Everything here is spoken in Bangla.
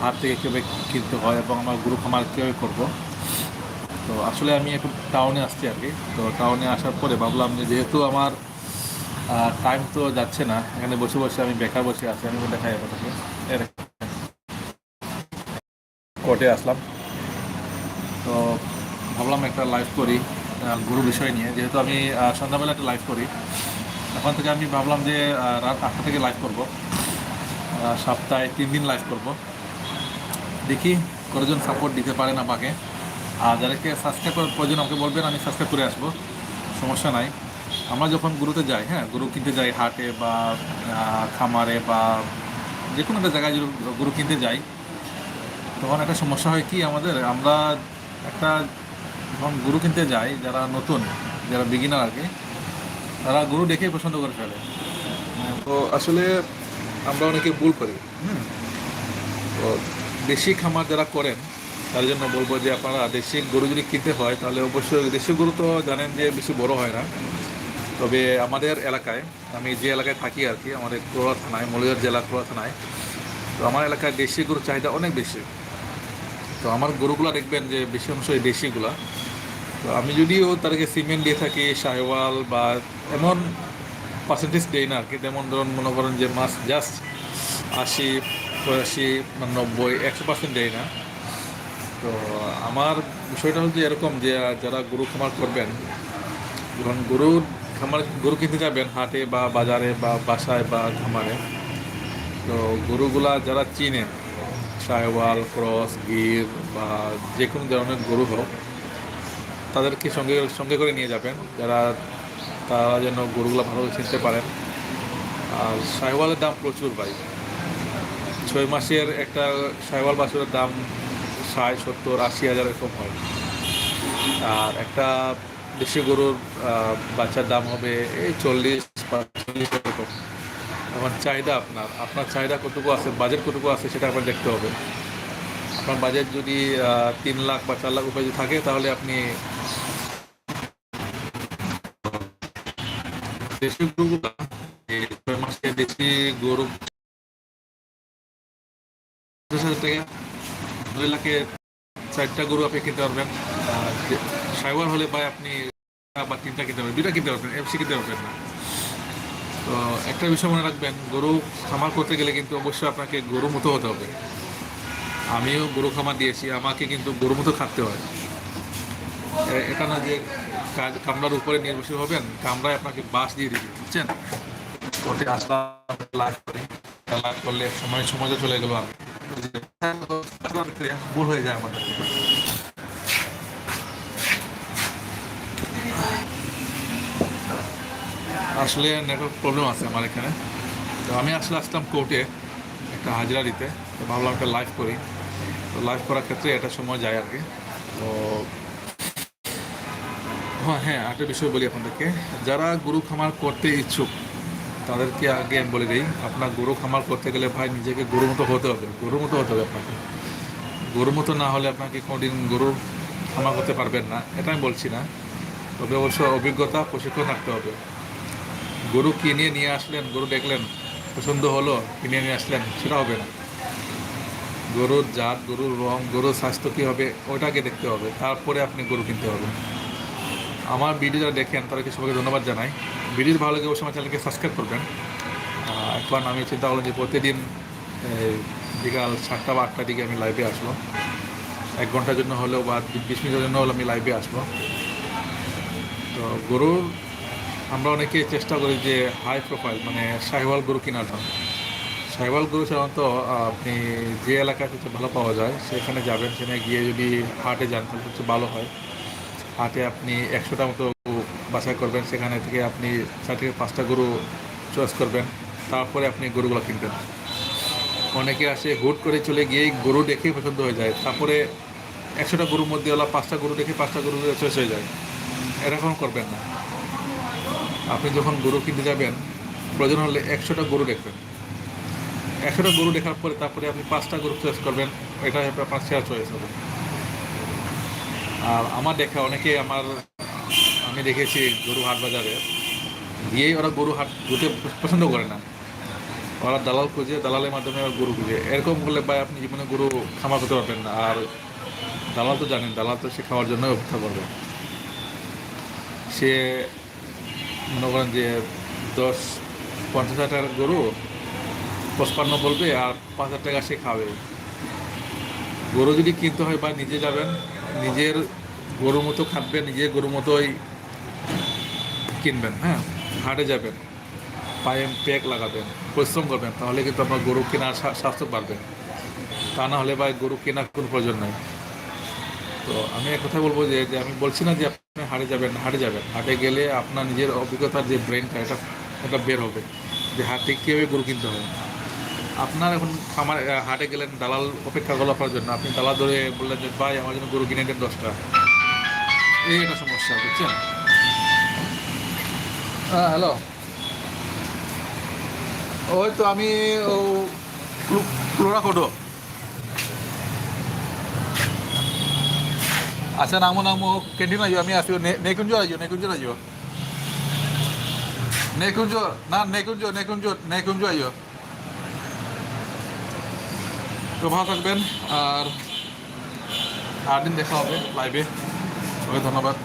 হাট থেকে কীভাবে কিনতে হয় এবং আমার গ্রুপ আমার কীভাবে করব। তো আসলে আমি এখন টাউনে আসছি আর কি। তো টাউনে আসার পরে ভাবলাম যে যেহেতু আমার টাইম তো যাচ্ছে না, এখানে বসে বসে আমি বেকার বসে আছি, আমি দেখাই আপনাকে এর কোর্টে আসলাম। তো ভাবলাম একটা লাইভ করি গুরু বিষয় নিয়ে। যেহেতু আমি সন্ধ্যাবেলা একটা লাইভ করি, এখন থেকে আমি ভাবলাম যে রাত আটটা থেকে লাইভ করব। সপ্তাহে তিন দিন লাইভ করব। দেখি কতজন সাপোর্ট দিতে পারেন আমাকে। আর যাদেরকে সাবস্ক্রাইব করার প্রয়োজন আমাকে বলবেন আমি সাবস্ক্রাইব করে আসব। সমস্যা নাই। আমরা যখন গুরুতে যাই হ্যাঁ গরু কিনতে যাই হাটে বা খামারে বা যে কোনো একটা জায়গায় গরু কিনতে যাই তখন একটা সমস্যা হয় কি আমাদের আমরা একটা যখন গরু কিনতে যাই যারা নতুন যারা বিগিনার আর কি তারা গরু দেখেই পছন্দ করে ফেলে। তো আসলে আমরা অনেকে ভুল করি। হুম। তো দেশি খামার যারা করেন, তার জন্য বলব যে আপনারা দেশি গরু যদি কিনতে হয়, তাহলে অবশ্যই দেশি গরু তো জানেন যে বেশি বড় হয় না। তবে আমাদের এলাকায়, আমি যে এলাকায় থাকি আর কি, আমাদের ক্রোড়া থানায় মলিয়ার জেলা ক্রোড়া থানায়, তো আমার এলাকায় দেশি গরুর চাহিদা অনেক বেশি। তো আমার গরুগুলা দেখবেন যে বেশি অংশ এই দেশিগুলা। তো আমি যদিও তাদেরকে সিমেন্ট দিয়ে থাকি, সাহেওয়াল বা এমন পার্সেন্টেজ দেই না আর কি, যেমন ধরুন মনে করেন যে মাছ জাস্ট আশি পঁচাশি নব্বই, একশো পার্সেন্ট দেয় না। তো আমার বিষয়টা হচ্ছে এরকম যে যারা গরু খামার করবেন, যখন গরুর খামার, গরু কিনতে যাবেন হাটে বা বাজারে বা বাসায় বা খামারে, তো গরুগুলা যারা চিনে সাহেওয়াল ক্রস, গির বা যে কোনো ধরনের গরু হোক, তাদেরকে সঙ্গে সঙ্গে করে নিয়ে যাবেন। যারা, তারা যেন গরুগুলো ভালোভাবে চিনতে পারেন। আর সাহেওয়ালের দাম প্রচুর ভাই। ছয় মাসের একটা সাহেওয়াল বাছুরের দাম ষাট, সত্তর, আশি হাজার এরকম হয়। আর একটা দেশি গরুর বাচ্চার দাম হবে এই চল্লিশ চল্লিশ এরকম আমার চাহিদা আপনার আপনার চাহিদা কতটুকু আছে বাজেট কতটুকু আছে সেটা আপনার দেখতে হবে। আপনার বাজেট যদি তিন লাখ বা চার লাখ যদি থাকে, তাহলে আপনি দেশি মাসে দেশি গরু পঞ্চাশ হাজার টাকা। দুই চারটা গরু আপনি কিনতে পারবেন। আর সাইওয়াল হলে ভাই আপনি বা তিনটা কিনতে পারবেন, দুইটা কিনতে পারবেন, এফসি কিনতে পারবেন না। তো একটা বিষয় মনে রাখবেন, গরু খামার করতে গেলে কিন্তু অবশ্যই আপনাকে গরু মতো হতে হবে। আমিও গরু খামার দিয়েছি, আমাকে কিন্তু গরু মতো খাটতে হয়। এটা না যে কামরার উপরে নির্ভরশীল হবেন, কামরায় আপনাকে বাস দিয়ে দিবে, বুঝছেন? কোর্টে আসলাম লাভ করি লাভ করলে সময় সময় চলে গেল আমি আসলে নেটওয়ার্ক প্রবলেম আছে আমার এখানে। তো আমি আসলে আসলাম কোর্টে, একটা হাজিরা দিতে তো ভাবলাম একটা লাইভ করি। তো লাইভ করার ক্ষেত্রে এটা সময় যায় আর কি। তো হ্যাঁ হ্যাঁ একটা বিষয় বলি আপনাদেরকে। যারা গরু খামার করতে ইচ্ছুক তাদেরকে আগে আমি বলে দিই, আপনার গরু খামার করতে গেলে ভাই নিজেকে গরু মতো হতে হবে, গরুর মতো হতে হবে আপনাকে। গরুর মতো না হলে আপনাকে কোনোদিন গরুর খামার করতে পারবেন না এটা আমি বলছি না। তবে অবশ্য অভিজ্ঞতা, প্রশিক্ষণ থাকতে হবে। গরু কিনে নিয়ে আসলেন, গরু দেখলেন, পছন্দ হলো, কিনে নিয়ে আসলেন, সেটা হবে না। গরুর জাত, গরুর রং, গরুর স্বাস্থ্য কী হবে ওটাকে দেখতে হবে। তারপরে আপনি গরু কিনতে হবে আমার ভিডিও যারা দেখেন তাদেরকে সবাইকে ধন্যবাদ জানাই। ভিডিও ভালো লাগে, অবশ্যই আমার চ্যানেলকে সাবস্ক্রাইব করবেন। এখন আমি চিন্তা করলাম যে প্রতিদিন বিকাল সাতটা বা আটটার দিকে আমি লাইভে আসব। এক ঘণ্টার জন্য হলেও বা বিশ মিনিটের জন্য হলেও আমি লাইভে আসব। তো গরুর আমরা অনেকে চেষ্টা করি যে হাই প্রোফাইল মানে সাহিওয়াল গরু কেনার জন্য। সাহিওয়াল গরু সাধারণত আপনি যে এলাকায় সবচেয়ে ভালো পাওয়া যায়, সেখানে যাবেন, সেখানে গিয়ে যদি হাটে যান, তাহলে সবচেয়ে ভালো হয়। হাটে আপনি একশোটা মতো বাছাই করবেন, সেখানে থেকে আপনি চার থেকে পাঁচটা গরু চয়েস করবেন, তারপরে আপনি গরুগুলো কিনবেন। অনেকে আসে হুট করে চলে গিয়েই গরু দেখেই পছন্দ হয়ে যায়, তারপরে একশোটা গরুর মধ্যে ওলা পাঁচটা গরু দেখে পাঁচটা গরু চয়েস হয়ে যায়। এরকম করবেন না। আপনি যখন গরু কিনতে যাবেন, প্রয়োজন হলে একশোটা গরু দেখবেন। একশোটা গরু দেখার পরে তারপরে আপনি পাঁচটা গরু চয়েস করবেন এটা আপনার পাঁচ টাকা চয়েস হবে। আমার দেখা, অনেকে আমার, আমি দেখেছি গরু হাট বাজারে গিয়েই ওরা গরু হাট ঘুরতে পছন্দ করে না। ওরা দালাল খুঁজে, দালালের মাধ্যমে ওরা গরু খুঁজে। এরকম করলে ভাই আপনি জীবনে গরু খামার করতে পারবেন না। আর দালাল তো জানেন, দালাল তো সে খাওয়ার জন্য অপেক্ষা করবে। সে মনে করেন যে দশ, পঞ্চাশ হাজার গরু, পঁচপান্ন বলবে আর পাঁচ হাজার টাকা সে খাবে। গরু যদি কিনতে হয় বা নিজে যাবেন নিজের গরু মতো খাটবেন নিজের গরুর মতোই কিনবেন হ্যাঁ? হাটে যাবেন, পায়ে প্যাক লাগাবেন, পরিশ্রম করবেন, তাহলে কিন্তু আপনার গরু কেনার স্বাস্থ্য বাড়বে। তা না হলে ভাই গরু কেনার কোনো প্রয়োজন নাই। তো আমি এক কথা বলব যে আমি বলছি না যে আপনি হাটে যাবেন হাটে যাবেন। হাটে গেলে আপনার নিজের অভিজ্ঞতার যে ব্রেনটা এটা এটা বের হবে। যে হাটে কীভাবে গরু কিনতে হবে। আপনার এখন খামার হাটে গেলেন, দালাল অপেক্ষা করল আপনার জন্য। আপনি দালাল ধরে বললেন যে, ভাই, আমার জন্য গরু কিনে দেন দশটা। এই একটা সমস্যা, বুঝছেন? হ্যাঁ হ্যালো? ওই তো আমি, ও ক্লোরা কোডো আচ্ছা নামো নামো ক্যান্টিন আইও আমি আসিও। নেকুঞ্জ আইও নেকুঞ্জ আইও নেকুঞ্জ, না, নেকুঞ্জ নেকুঞ্জ নেকুঞ্জ আইও তো ভালো থাকবেন আর আর দিন দেখা হবে লাইভে ওকে ধন্যবাদ।